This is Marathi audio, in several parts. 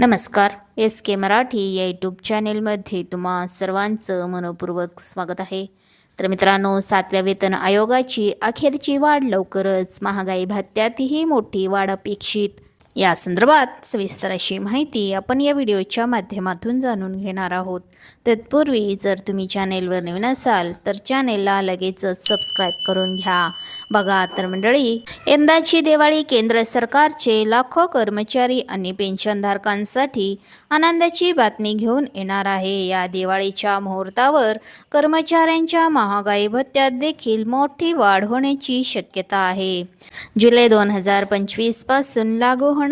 नमस्कार. एस के मराठी या यूट्यूब चॅनेलमध्ये तुम्हा सर्वांचं मनपूर्वक स्वागत आहे. तर मित्रांनो सातव्या वेतन आयोगाची अखेरची वाढ लवकरच महागाई भत्त्यातही मोठी वाढ अपेक्षित. या संदर्भात सविस्तर अशी माहिती आपण या व्हिडिओच्या माध्यमातून जाणून घेणार आहोत. तत्पूर्वी जर तुम्ही चॅनेलवर नवीन असाल तर चॅनेलला लगेचच सबस्क्राईब करून घ्या. बघा तर मंडळी यंदाची दिवाळी केंद्र सरकारचे लाखो कर्मचारी आणि पेन्शनधारकांसाठी आनंदाची बातमी घेऊन येणार आहे. या दिवाळीच्या मुहूर्तावर कर्मचाऱ्यांच्या महागाई भत्त्यात देखील मोठी वाढ होण्याची शक्यता आहे. जुलै दोन हजार पंचवीसपासून लागू होणार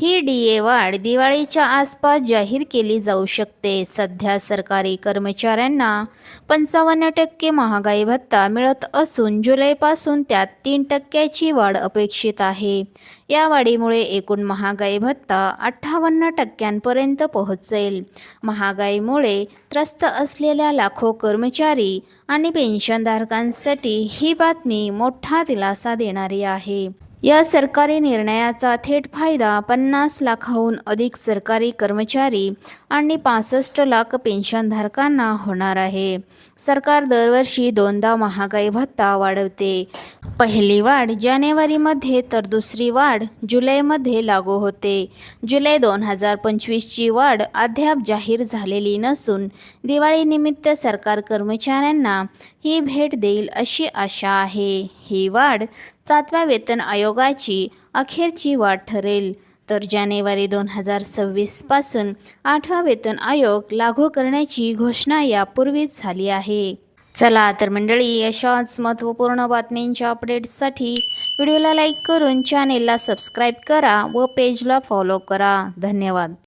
ही डी ए वाढ दिवाळीच्या आसपास जाहीर केली जाऊ शकते. सध्या सरकारी कर्मचाऱ्यांना पंचावन्न टक्के महागाई भत्ता मिळत असून जुलैपासून त्यात तीन टक्क्याची वाढ अपेक्षित आहे. या वाढीमुळे एकूण महागाई भत्ता अठ्ठावन्न टक्क्यांपर्यंत पोहोचेल. महागाईमुळे त्रस्त असलेल्या लाखो कर्मचारी आणि पेन्शनधारकांसाठी ही बातमी मोठा दिलासा देणारी आहे. या सरकारी निर्णयाचा थेट फायदा पन्नास लाखाहून अधिक सरकारी कर्मचारी आणि पासष्ट लाख पेन्शनधारकांना होणार आहे. सरकार दरवर्षी दोनदा महागाई भत्ता वाढवते. पहिली वाढ जानेवारीमध्ये तर दुसरी वाढ जुलैमध्ये लागू होते. जुलै दोन हजार पंचवीसची वाढ अद्याप जाहीर झालेली नसून दिवाळीनिमित्त सरकार कर्मचाऱ्यांना ही भेट देईल अशी आशा आहे. ही वाढ सातव्या वेतन आयोगाची अखेरची वाढ ठरेल. तर जानेवारी दोन हजार सव्वीसपासून आठवा वेतन आयोग लागू करण्याची घोषणा यापूर्वीच झाली आहे. चला तर मंडळी अशाच महत्त्वपूर्ण बातम्यांच्या अपडेट्ससाठी व्हिडिओला लाईक करून चॅनेलला सबस्क्राईब करा व पेजला फॉलो करा. धन्यवाद.